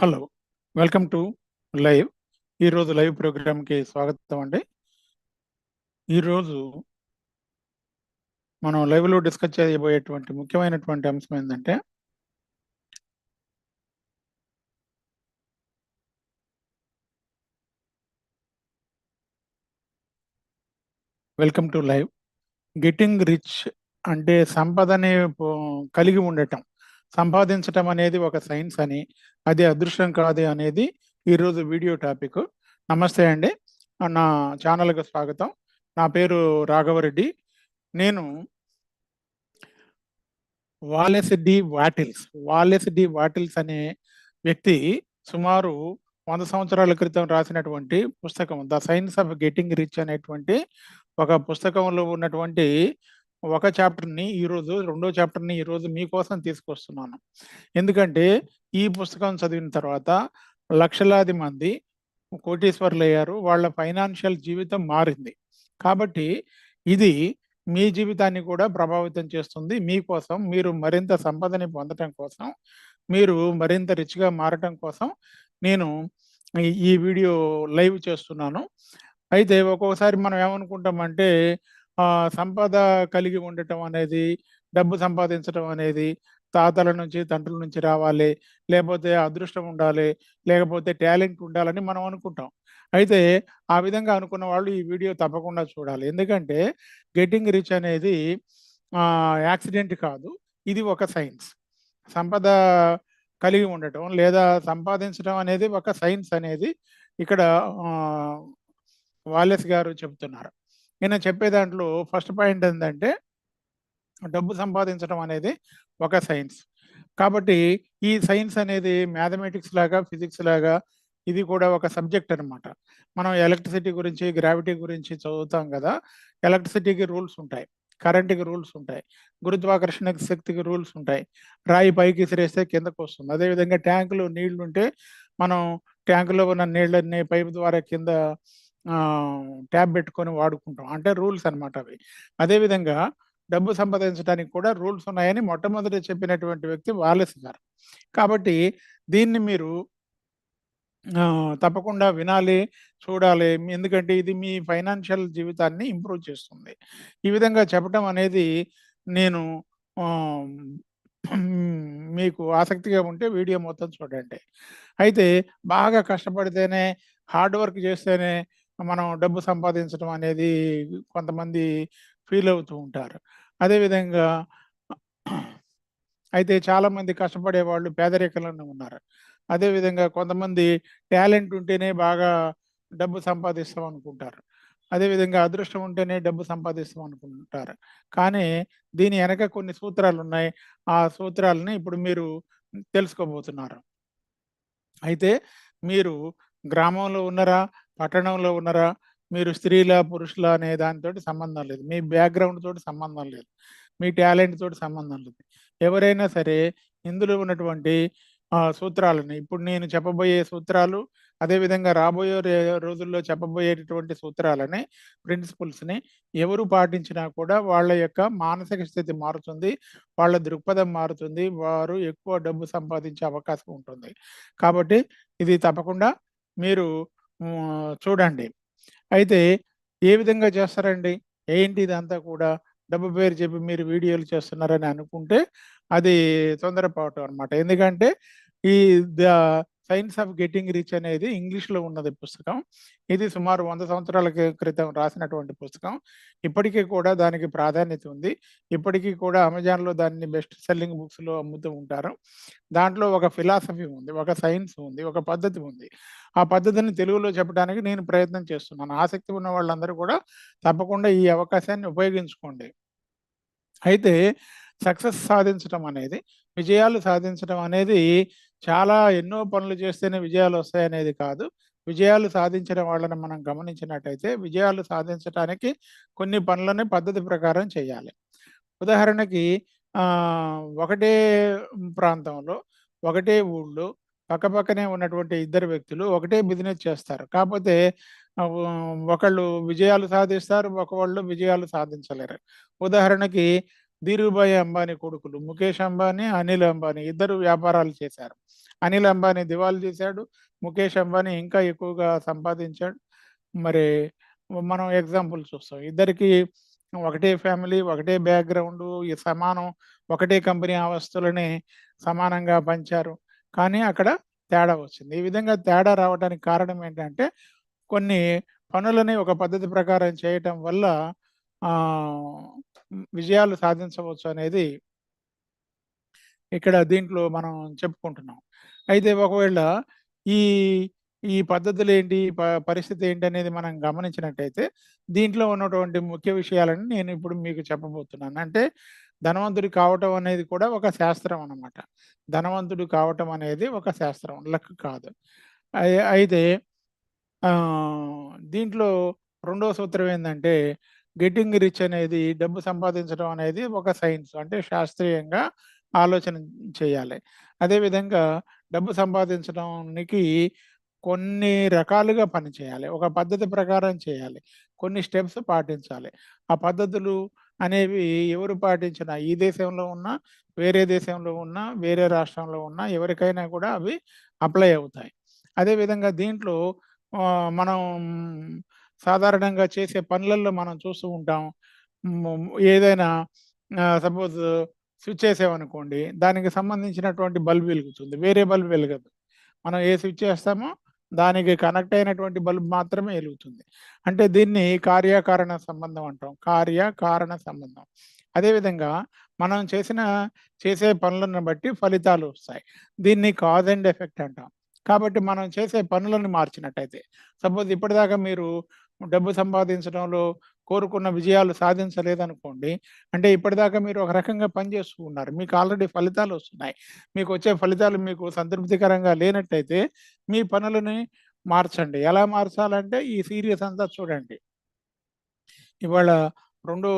Hello welcome to live. ఈరోజు live ప్రోగ్రామ్కి స్వాగతం అండి. ఈరోజు మనం లైవ్లో డిస్కస్ చేయబోయేటువంటి ముఖ్యమైనటువంటి అంశం ఏంటంటే welcome to live. Getting rich అంటే సంపదని కలిగి ఉండటం. సంపాదించటం అనేది ఒక సైన్స్ అని అది అదృష్టం కాదు అనేది ఈరోజు వీడియో టాపిక్. నమస్తే అండి. నా ఛానల్కి స్వాగతం. నా పేరు రాఘవరెడ్డి. నేను Wallace D Wattles Wallace D Wattles అనే వ్యక్తి సుమారు వంద సంవత్సరాల క్రితం రాసినటువంటి పుస్తకం the science of getting rich అనేటువంటి ఒక పుస్తకంలో ఉన్నటువంటి ఒక చాప్టర్ని ఈరోజు రెండో చాప్టర్ని ఈరోజు మీకోసం తీసుకొస్తున్నాను. ఎందుకంటే ఈ పుస్తకం చదివిన తర్వాత లక్షలాది మంది కోటీశ్వర్లు అయ్యారు వాళ్ళ ఫైనాన్షియల్ జీవితం మారింది. కాబట్టి ఇది మీ జీవితాన్ని కూడా ప్రభావితం చేస్తుంది. మీకోసం మీరు మరింత సంపదని పొందటం కోసం మీరు మరింత రిచ్గా మారటం కోసం నేను ఈ- వీడియో లైవ్ చేస్తున్నాను. అయితే ఒక్కొక్కసారి మనం ఏమనుకుంటామంటే సంపద కలిగి ఉండటం అనేది డబ్బు సంపాదించడం అనేది తాతల నుంచి తండ్రుల నుంచి రావాలి. లేకపోతే అదృష్టం ఉండాలి. లేకపోతే టాలెంట్ ఉండాలని మనం అనుకుంటాం. అయితే ఆ విధంగా అనుకున్న వాళ్ళు ఈ వీడియో తప్పకుండా చూడాలి. ఎందుకంటే గెట్టింగ్ రిచ్ అనేది యాక్సిడెంట్ కాదు. ఇది ఒక సైన్స్. సంపద కలిగి ఉండటం లేదా సంపాదించడం అనేది ఒక సైన్స్ అనేది ఇక్కడ వాలెస్ గారు చెప్తున్నారు నేను చెప్పే దాంట్లో ఫస్ట్ పాయింట్ ఏంటంటే డబ్బు సంపాదించడం అనేది ఒక సైన్స్ కాబట్టి ఈ సైన్స్ అనేది మ్యాథమెటిక్స్ లాగా ఫిజిక్స్ లాగా ఇది కూడా ఒక సబ్జెక్ట్ అన్నమాట. మనం ఎలక్ట్రిసిటీ గురించి గ్రావిటీ గురించి చదువుతాం కదా ఎలక్ట్రిసిటీకి రూల్స్ ఉంటాయి కరెంట్కి రూల్స్ ఉంటాయి గురుత్వాకర్షణ శక్తికి రూల్స్ ఉంటాయి. రాయి పైకి విసిరేస్తే కిందకు వస్తుంది. అదేవిధంగా ట్యాంకులో నీళ్ళు ఉంటే మనం ట్యాంకులో ఉన్న నీళ్ళని పైపు ద్వారా కింద ట్యాబ్ పెట్టుకొని వాడుకుంటాం. అంటే రూల్స్ అనమాట అవి. అదేవిధంగా డబ్బు సంపాదించడానికి కూడా రూల్స్ ఉన్నాయని మొట్టమొదటి చెప్పినటువంటి వ్యక్తి వాలెస్ గారు. కాబట్టి దీన్ని మీరు తప్పకుండా వినాలి చూడాలి. ఎందుకంటే ఇది మీ ఫైనాన్షియల్ జీవితాన్ని ఇంప్రూవ్ చేస్తుంది. ఈ విధంగా చెప్పడం అనేది నేను మీకు ఆసక్తిగా ఉంటే వీడియో మొత్తం చూడండి. అయితే బాగా కష్టపడితేనే హార్డ్ వర్క్ చేస్తేనే మనం డబ్బు సంపాదించడం అనేది కొంతమంది ఫీల్ అవుతూ ఉంటారు. అదేవిధంగా అయితే చాలామంది కష్టపడే వాళ్ళు పేదరికంలోనే ఉన్నారు. అదేవిధంగా కొంతమంది టాలెంట్ ఉంటేనే బాగా డబ్బు సంపాదిస్తాం అనుకుంటారు. అదేవిధంగా అదృష్టం ఉంటేనే డబ్బు సంపాదిస్తాం అనుకుంటారు. కానీ దీని వెనక కొన్ని సూత్రాలు ఉన్నాయి. ఆ సూత్రాలని ఇప్పుడు మీరు తెలుసుకోబోతున్నారు. అయితే మీరు గ్రామంలో ఉన్నారా? పట్టణంలో ఉన్నారా? మీరు స్త్రీల పురుషుల అనే దానితో సంబంధం లేదు. మీ బ్యాక్గ్రౌండ్ తోటి సంబంధం లేదు. మీ టాలెంట్ తోటి సంబంధం లేదు. ఎవరైనా సరే ఇందులో ఉన్నటువంటి సూత్రాలని ఇప్పుడు నేను చెప్పబోయే సూత్రాలు అదేవిధంగా రాబోయే రోజుల్లో చెప్పబోయేటటువంటి సూత్రాలని ప్రిన్సిపల్స్ని ఎవరు పాటించినా కూడా వాళ్ళ యొక్క మానసిక స్థితి మారుతుంది వాళ్ళ దృక్పథం మారుతుంది వారు ఎక్కువ డబ్బు సంపాదించే అవకాశం ఉంటుంది. కాబట్టి ఇది తప్పకుండా మీరు చూడండి. అయితే ఏ విధంగా చేస్తారండి? ఏంటి ఇదంతా కూడా? డబ్బు పేరు చెప్పి మీరు వీడియోలు చేస్తున్నారని అనుకుంటే అది తొందరపోవటం అనమాట ఎందుకంటే ఈ the science of getting rich అనేది ఇంగ్లీష్లో ఉన్నది పుస్తకం. ఇది సుమారు వంద సంవత్సరాల క్రితం రాసినటువంటి పుస్తకం. ఇప్పటికీ కూడా దానికి ప్రాధాన్యత ఉంది. ఇప్పటికీ కూడా అమెజాన్లో దాన్ని బెస్ట్ సెల్లింగ్ బుక్స్లో అమ్ముతూ ఉంటారు. దాంట్లో ఒక ఫిలాసఫీ ఉంది ఒక సైన్స్ ఉంది ఒక పద్ధతి ఉంది. ఆ పద్ధతిని తెలుగులో చెప్పడానికి నేను ప్రయత్నం చేస్తున్నాను. ఆసక్తి ఉన్న వాళ్ళందరూ కూడా తప్పకుండా ఈ అవకాశాన్ని ఉపయోగించుకోండి. అయితే సక్సెస్ సాధించడం అనేది విజయాలు సాధించడం అనేది చాలా ఎన్నో పనులు చేస్తేనే విజయాలు వస్తాయనేది కాదు. విజయాలు సాధించిన వాళ్ళని మనం గమనించినట్టయితే విజయాలు సాధించడానికి కొన్ని పనులని పద్ధతి ప్రకారం చేయాలి. ఉదాహరణకి ఒకటే ప్రాంతంలో ఒకటే ఊళ్ళో పక్కపక్కనే ఉన్నటువంటి ఇద్దరు వ్యక్తులు ఒకటే బిజినెస్ చేస్తారు. కాకపోతే ఒకళ్ళు విజయాలు సాధిస్తారు ఒకళ్ళు విజయాలు సాధించలేరు. ఉదాహరణకి ధీరుభాయ్ అంబానీ కొడుకులు ముఖేష్ అంబానీ అనిల్ అంబానీ ఇద్దరు వ్యాపారాలు చేశారు. అనిల్ అంబానీ దివాలు చేశాడు ముఖేష్ అంబానీ ఇంకా ఎక్కువగా సంపాదించాడు. మరి మనం ఎగ్జాంపుల్ చూస్తాం. ఇద్దరికి ఒకటే ఫ్యామిలీ ఒకటే బ్యాక్గ్రౌండ్ ఈ సమానం ఒకటే కంపెనీ ఆవస్తులని సమానంగా పంచారు. కానీ అక్కడ తేడా వచ్చింది. ఈ విధంగా తేడా రావడానికి కారణం ఏంటంటే కొన్ని పనులని ఒక పద్ధతి ప్రకారం చేయటం వల్ల విజయాలు సాధించవచ్చు అనేది ఇక్కడ దీంట్లో మనం చెప్పుకుంటున్నాం. అయితే ఒకవేళ ఈ ఈ పద్ధతులు ఏంటి ప- పరిస్థితి ఏంటి అనేది మనం గమనించినట్టయితే దీంట్లో ఉన్నటువంటి ముఖ్య విషయాలను నేను ఇప్పుడు మీకు చెప్పబోతున్నాను. అంటే ధనవంతుడు కావటం అనేది కూడా ఒక శాస్త్రం అన్నమాట. ధనవంతుడు కావటం అనేది ఒక శాస్త్రం లక్ కాదు. అయితే దీంట్లో రెండవ సూత్రం ఏంటంటే గెట్టింగ్ రిచ్ అనేది డబ్బు సంపాదించడం అనేది ఒక సైన్స్ అంటే శాస్త్రీయంగా ఆలోచన చేయాలి. అదేవిధంగా డబ్బు సంపాదించడానికి కొన్ని రకాలుగా పని చేయాలి. ఒక పద్ధతి ప్రకారం చేయాలి. కొన్ని స్టెప్స్ పాటించాలి. ఆ పద్ధతులు అనేవి ఎవరు పాటించినా ఈ దేశంలో ఉన్నా వేరే దేశంలో ఉన్నా వేరే రాష్ట్రంలో ఉన్నా ఎవరికైనా కూడా అవి అప్లై అవుతాయి. అదేవిధంగా దీంట్లో మనం సాధారణంగా చేసే పనులలో మనం చూస్తూ ఉంటాం. ఏదైనా సపోజ్ స్విచ్ వేసామనుకోండి దానికి సంబంధించినటువంటి బల్బ్ వెలుగుతుంది. వేరే బల్బ్ వెలగదు. మనం ఏ స్విచ్ చేస్తామో దానికి కనెక్ట్ అయినటువంటి బల్బ్ మాత్రమే వెలుగుతుంది. అంటే దీన్ని కార్యకారణ సంబంధం అంటాం. కార్యకారణ సంబంధం. అదేవిధంగా మనం చేసిన చేసే పనులను బట్టి ఫలితాలు వస్తాయి. దీన్ని కాజ్ అండ్ ఎఫెక్ట్ అంటాం. కాబట్టి మనం చేసే పనులను మార్చినట్టయితే సపోజ్ ఇప్పటిదాకా మీరు డబ్బు సంపాదించడంలో కోరుకున్న విజయాలు సాధించలేదనుకోండి అంటే ఇప్పటిదాకా మీరు ఒక రకంగా పనిచేస్తూ ఉన్నారు. మీకు ఆల్రెడీ ఫలితాలు వస్తున్నాయి. మీకు వచ్చే ఫలితాలు మీకు సంతృప్తికరంగా లేనట్టయితే మీ పనులని మార్చండి. ఎలా మార్చాలంటే ఈ సీరియస్ అంతా చూడండి. ఇవాళ రెండో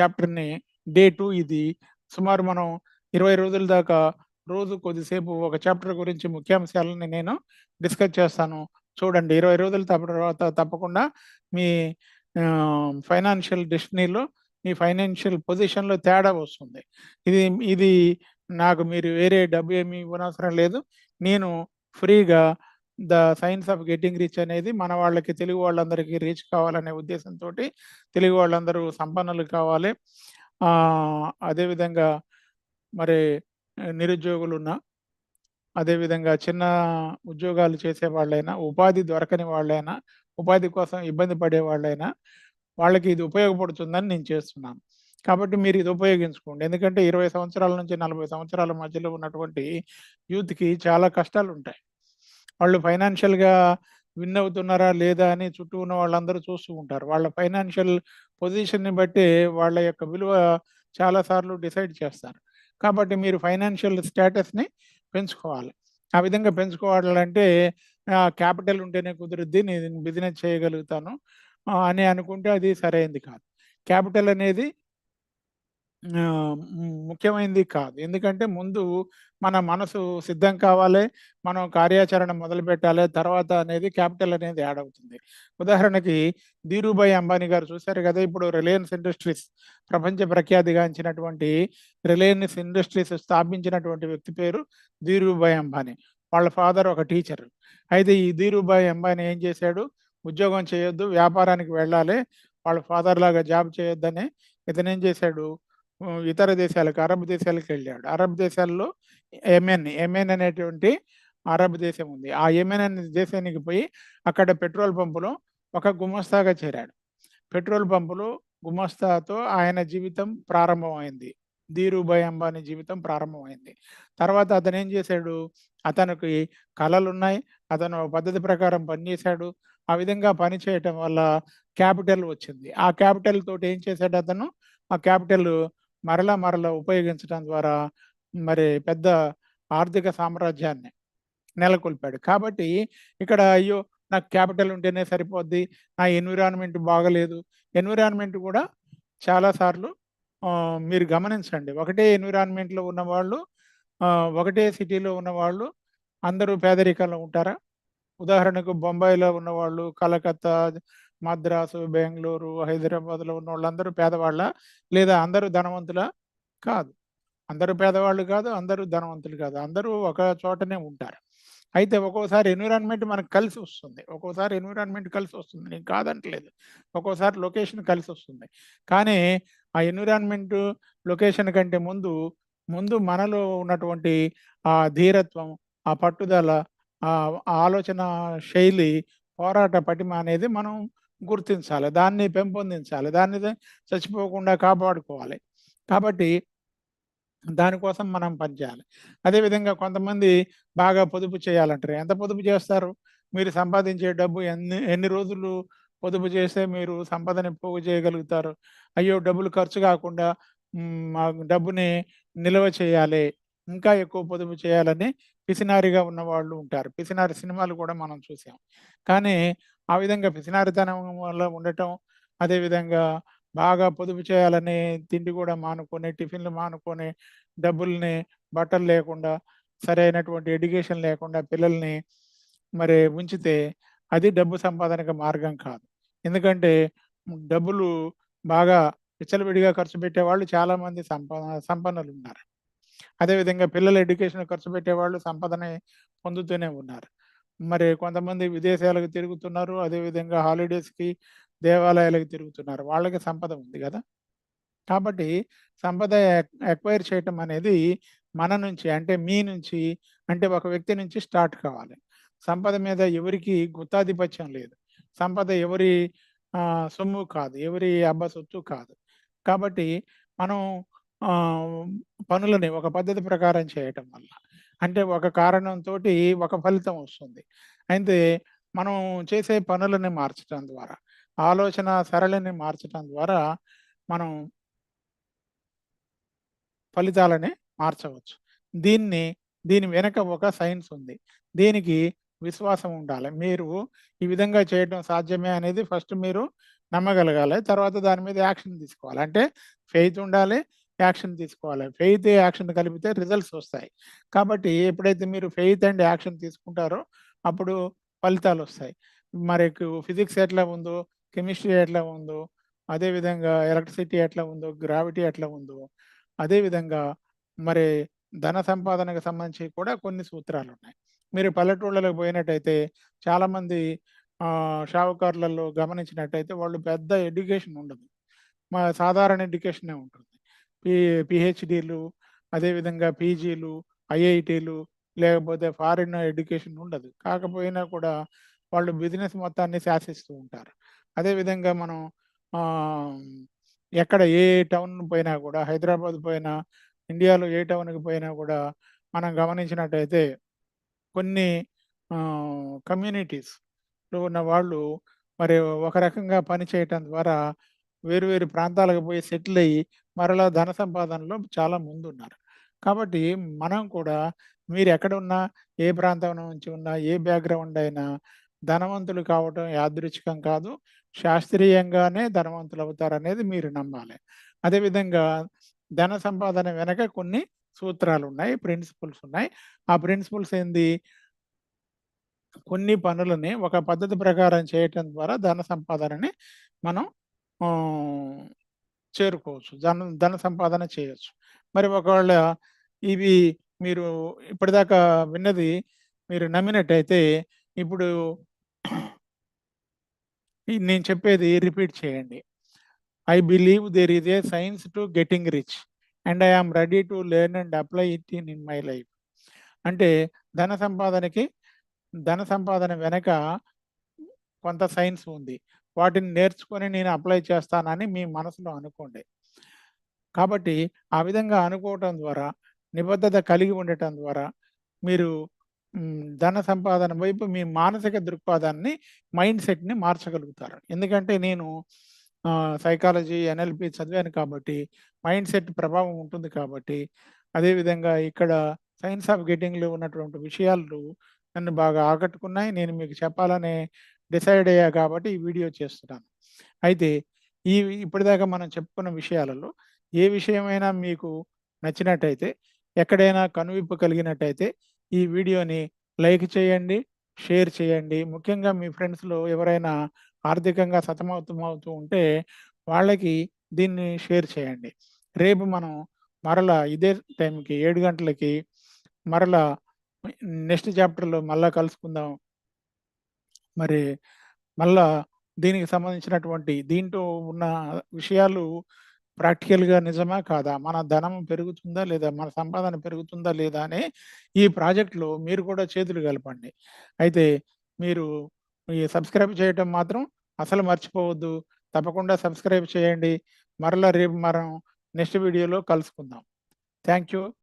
చాప్టర్ని డే టూ ఇది. సుమారు మనం ఇరవై రోజుల దాకా రోజు కొద్దిసేపు ఒక చాప్టర్ గురించి ముఖ్యాంశాలని నేను డిస్కస్ చేస్తాను. చూడండి ఇరవై రోజుల తర్వాత తప్పకుండా మీ ఫైనాన్షియల్ డెస్టినీలో మీ ఫైనాన్షియల్ పొజిషన్లో తేడా వస్తుంది. ఇది ఇది నాకు మీరు వేరే డబ్బు ఏమి ఇవ్వనవసరం లేదు. నేను ఫ్రీగా the science of getting rich అనేది మన వాళ్ళకి తెలుగు వాళ్ళందరికీ రీచ్ కావాలనే ఉద్దేశంతో తెలుగు వాళ్ళందరూ సంపన్నులు కావాలి. అదేవిధంగా మరి నిరుద్యోగులు ఉన్న అదేవిధంగా చిన్న ఉద్యోగాలు చేసే వాళ్ళైనా ఉపాధి దొరకని వాళ్ళైనా ఉపాధి కోసం ఇబ్బంది పడే వాళ్ళైనా వాళ్ళకి ఇది ఉపయోగపడుతుందని నేను చేస్తున్నాను. కాబట్టి మీరు ఇది ఉపయోగించుకోండి. ఎందుకంటే ఇరవై సంవత్సరాల నుంచి నలభై సంవత్సరాల మధ్యలో ఉన్నటువంటి యూత్కి చాలా కష్టాలు ఉంటాయి వాళ్ళు ఫైనాన్షియల్గా విన్ అవుతున్నారా లేదా అని చుట్టూ ఉన్న వాళ్ళందరూ చూస్తూ ఉంటారు. వాళ్ళ ఫైనాన్షియల్ పొజిషన్ని బట్టి వాళ్ళ యొక్క విలువ చాలా సార్లు డిసైడ్ చేస్తారు. కాబట్టి మీరు ఫైనాన్షియల్ స్టేటస్ని పెంచుకోవాలి. ఆ విధంగా పెంచుకోవాలంటే క్యాపిటల్ ఉంటేనే కుదురుద్ది నేను బిజినెస్ చేయగలుగుతాను అని అనుకుంటే అది సరైనది కాదు. క్యాపిటల్ అనేది ఆ, ము- ముఖ్యమైనది కాదు. ఎందుకంటే ముందు మన మనసు సిద్ధం కావాలి మనం కార్యాచరణ మొదలు పెట్టాలి తర్వాత అనేది క్యాపిటల్ అనేది యాడ్ అవుతుంది. ఉదాహరణకి ధీరుభాయ్ అంబానీ గారు చూశారు కదా ఇప్పుడు రిలయన్స్ ఇండస్ట్రీస్ ప్రపంచ ప్రఖ్యాతిగాంచినటువంటి రిలయన్స్ ఇండస్ట్రీస్ స్థాపించినటువంటి వ్యక్తి పేరు ధీరుభాయ్ అంబానీ. వాళ్ళ ఫాదర్ ఒక టీచర్. అయితే ఈ ధీరుభాయ్ అంబానీ ఏం చేశాడు? ఉద్యోగం చేయొద్దు వ్యాపారానికి వెళ్ళాలి వాళ్ళ ఫాదర్ లాగా జాబ్ చేయొద్దని ఇతను ఏం చేశాడు? ఇతర దేశాలకు అరబ్ దేశాలకు వెళ్ళాడు. అరబ్ దేశాల్లో ఎమెన్ ఎమెన్ అనేటువంటి అరబ్ దేశం ఉంది. ఆ ఎమెన్ అనే దేశానికి పోయి అక్కడ పెట్రోల్ పంపులో ఒక గుమస్తాగా చేరాడు. పెట్రోల్ పంపులో గుమస్తాతో ఆయన జీవితం ప్రారంభమైంది. ధీరుభాయ్ అంబానీ జీవితం ప్రారంభమైంది. తర్వాత అతను ఏం చేశాడు? అతనికి కళలు ఉన్నాయి అతను పద్ధతి ప్రకారం పనిచేశాడు ఆ విధంగా పని చేయటం వల్ల క్యాపిటల్ వచ్చింది. ఆ క్యాపిటల్ తోటి ఏం చేశాడు అతను? ఆ క్యాపిటల్ మరలా మరలా ఉపయోగించడం ద్వారా మరి పెద్ద ఆర్థిక సామ్రాజ్యాన్ని నెలకొల్పాడు. కాబట్టి ఇక్కడ అయ్యో నాకు క్యాపిటల్ ఉంటేనే సరిపోద్ది నా ఎన్విరాన్మెంట్ బాగలేదు. ఎన్విరాన్మెంట్ కూడా చాలాసార్లు మీరు గమనించండి. ఒకటే ఎన్విరాన్మెంట్లో ఉన్న వాళ్ళు ఒకటే సిటీలో ఉన్న వాళ్ళు అందరూ పేదరికంలో ఉంటారా? ఉదాహరణకు బొంబాయిలో ఉన్నవాళ్ళు కలకత్తా మద్రాసు, బెంగళూరు హైదరాబాద్‌లో ఉన్న వాళ్ళందరూ పేదవాళ్ళ లేదా అందరూ ధనవంతుల కాదు. అందరూ పేదవాళ్ళు కాదు. అందరూ ధనవంతులు కాదు. అందరూ ఒక చోటనే ఉంటారు. అయితే ఒక్కోసారి ఎన్విరాన్మెంట్ మనకు కలిసి వస్తుంది ఒక్కోసారి ఎన్విరాన్మెంట్ కలిసి వస్తుంది నేను కాదంటలేదు. ఒక్కోసారి లొకేషన్ కలిసి వస్తుంది కానీ ఆ ఎన్విరాన్మెంట్, లొకేషన్ కంటే ముందు, ముందు మనలో ఉన్నటువంటి ఆ ధీరత్వం, ఆ పట్టుదల, ఆ ఆలోచన శైలి, పోరాట పటిమ అనేది మనం గుర్తించాలి. దాన్ని పెంపొందించాలి. దాన్ని చచ్చిపోకుండా కాపాడుకోవాలి. కాబట్టి దానికోసం మనం పనిచేయాలి. అదేవిధంగా కొంతమంది బాగా పొదుపు చేయాలంటారు. ఎంత పొదుపు చేస్తారు? మీరు సంపాదించే డబ్బు ఎన్ని ఎన్ని రోజులు పొదుపు చేస్తే మీరు సంపదని పోగు చేయగలుగుతారు? అయ్యో! డబ్బులు ఖర్చు కాకుండా డబ్బుని నిల్వ చేయాలి. ఇంకా ఎక్కువ పొదుపు చేయాలని పిసినారిగా ఉన్నవాళ్ళు ఉంటారు. పిసినారి సినిమాలు కూడా మనం చూసాం. కానీ ఆ విధంగా పిసినారితనం వల్ల ఉండటం, అదేవిధంగా బాగా పొదుపు చేయాలని తిండి కూడా మానుకొని, టిఫిన్‌లు మానుకొని, డబ్బుల్ని బట్టలు లేకుండా, సరైనటువంటి ఎడ్యుకేషన్ లేకుండా పిల్లల్ని మరి ఉంచితే అది డబ్బు సంపాదనకు మార్గం కాదు. ఎందుకంటే డబ్బులు బాగా విచ్చలవిడిగా ఖర్చు పెట్టేవాళ్ళు చాలామంది సంపా సంపన్నులు ఉన్నారు అదేవిధంగా పిల్లల ఎడ్యుకేషన్ ఖర్చు పెట్టేవాళ్ళు సంపదని పొందుతూనే ఉన్నారు. మరి కొంతమంది విదేశాలకు తిరుగుతున్నారు. అదేవిధంగా హాలిడేస్‌కి, దేవాలయాలకు తిరుగుతున్నారు. వాళ్ళకి సంపద ఉంది కదా కాబట్టి సంపద ఎక్వైర్ చేయటం అనేది మన నుంచి అంటే మీ నుంచి అంటే ఒక వ్యక్తి నుంచి స్టార్ట్ కావాలి. సంపద మీద ఎవరికి గుత్తాధిపత్యం లేదు. సంపద ఎవరి సొమ్ము కాదు. ఎవరి అబ్బ సొత్తు కాదు. కాబట్టి మనం పనులని ఒక పద్ధతి ప్రకారం చేయటం వల్ల అంటే ఒక కారణంతో ఒక ఫలితం వస్తుంది. అయితే మనం చేసే పనులని మార్చటం ద్వారా, ఆలోచన సరళిని మార్చటం ద్వారా మనం ఫలితాలని మార్చవచ్చు. దీన్ని దీని వెనక ఒక సైన్స్ ఉంది. దీనికి విశ్వాసం ఉండాలి. మీరు ఈ విధంగా చేయటం సాధ్యమే అనేది ఫస్ట్ మీరు నమ్మగలగాలి. తర్వాత దాని మీద యాక్షన్ తీసుకోవాలి. అంటే ఫెయిత్ ఉండాలి. యాక్షన్ తీసుకోవాలి. ఫెయిత్, యాక్షన్ కలిపితే రిజల్ట్స్ వస్తాయి. కాబట్టి ఎప్పుడైతే మీరు ఫెయిత్ అండ్ యాక్షన్ తీసుకుంటారో అప్పుడు ఫలితాలు వస్తాయి మరికు ఫిజిక్స్ ఎట్లా ఉందో, కెమిస్ట్రీ ఎట్లా ఉందో, అదేవిధంగా ఎలక్ట్రిసిటీ ఎట్లా ఉందో, గ్రావిటీ ఎట్లా ఉందో, అదేవిధంగా మరి ధన సంపాదనకు సంబంధించి కూడా కొన్ని సూత్రాలు ఉన్నాయి మీరు పల్లెటూళ్ళలోకి పోయినట్టయితే చాలామంది షావుకారులలో గమనించినట్టయితే వాళ్ళు పెద్ద ఎడ్యుకేషన్ ఉండదు. మా సాధారణ ఎడ్యుకేషనే ఉంటుంది. పి పీహెచ్‌డీలు, అదేవిధంగా పీజీలు, ఐఐటీలు లేకపోతే ఫారిన్ ఎడ్యుకేషన్ ఉండదు. కాకపోయినా కూడా వాళ్ళు బిజినెస్ మొత్తాన్ని శాసిస్తూ ఉంటారు. అదేవిధంగా మనం ఎక్కడ ఏ టౌన్ పోయినా కూడా హైదరాబాద్ పోయినా, ఇండియాలో ఏ టౌన్‌కి పోయినా కూడా మనం గమనించినట్టయితే కొన్ని కమ్యూనిటీస్‌లో ఉన్న వాళ్ళు మరి ఒక రకంగా పని చేయటం ద్వారా వేరు వేరు ప్రాంతాలకు పోయి సెటిల్ అయ్యి మరలా ధన సంపాదనలో చాలా ముందున్నారు. కాబట్టి మనం కూడా మీరు ఎక్కడున్నా ఏ ప్రాంతం నుంచి ఉన్నా, ఏ బ్యాక్‌గ్రౌండ్ అయినా ధనవంతులు కావటం యాదృచ్ఛికం కాదు. శాస్త్రీయంగానే ధనవంతులు అవుతారనేది మీరు నమ్మాలి. అదేవిధంగా ధన సంపాదన వెనక కొన్ని సూత్రాలు ఉన్నాయి ప్రిన్సిపల్స్ ఉన్నాయి. ఆ ప్రిన్సిపల్స్ ఏంది? కొన్ని పనులని ఒక పద్ధతి ప్రకారం చేయటం ద్వారా ధన సంపాదనని మనం చేరుకోవచ్చు. ధన ధన సంపాదన చేయవచ్చు మరి ఒకవేళ ఇవి మీరు ఇప్పటిదాకా విన్నది మీరు నమ్మినట్టయితే ఇప్పుడు నేను చెప్పేది రిపీట్ చేయండి. I believe there is a science to getting rich and I am ready to learn and apply it in in my life. అంటే ధన సంపాదనకి ధన సంపాదన వెనక కొంత సైన్స్ ఉంది. వాటిని నేర్చుకొని నేను అప్లై చేస్తానని మీ మనసులో అనుకోండి. కాబట్టి ఆ విధంగా అనుకోవటం ద్వారా, నిబద్ధత కలిగి ఉండటం ద్వారా మీరు ధన సంపాదన వైపు మీ మానసిక దృక్పథాన్ని, మైండ్ సెట్‌ని మార్చగలుగుతారు. ఎందుకంటే నేను సైకాలజీ, ఎన్ఎల్‌పి చదివాను కాబట్టి మైండ్ సెట్ ప్రభావం ఉంటుంది కాబట్టి, అదేవిధంగా ఇక్కడ సైన్స్ ఆఫ్ గెట్టింగ్‌లో ఉన్నటువంటి విషయాలు నన్ను బాగా ఆకట్టుకున్నాయి. నేను మీకు చెప్పాలనే డిసైడ్ అయ్యా కాబట్టి ఈ వీడియో చేస్తున్నాను. అయితే ఈ ఇప్పటిదాకా మనం చెప్పుకున్న విషయాలలో ఏ విషయమైనా మీకు నచ్చినట్టయితే, ఎక్కడైనా కనువిప్పు కలిగినట్టయితే ఈ వీడియోని లైక్ చేయండి, షేర్ చేయండి. ముఖ్యంగా మీ ఫ్రెండ్స్‌లో ఎవరైనా ఆర్థికంగా సతమతమవుతూ ఉంటే వాళ్ళకి దీన్ని షేర్ చేయండి. రేపు మనం మరలా ఇదే టైంకి ఏడు గంటలకి మరలా నెక్స్ట్ చాప్టర్‌లో మళ్ళా కలుసుకుందాం. మరి మళ్ళా దీనికి సంబంధించినటువంటి దీంట్లో ఉన్న విషయాలు ప్రాక్టికల్‌గా నిజమా? కాదా? మన ధనం పెరుగుతుందా? లేదా? మన సంపాదన పెరుగుతుందా? లేదా? అనే ఈ ప్రాజెక్ట్‌లో మీరు కూడా చేతులు కలపండి. అయితే మీరు ఈ సబ్స్క్రైబ్ చేయటం మాత్రం అసలు మర్చిపోవద్దు. తప్పకుండా సబ్స్క్రైబ్ చేయండి. మరలా రేపు మనం నెక్స్ట్ వీడియోలో కలుసుకుందాం. Thank you.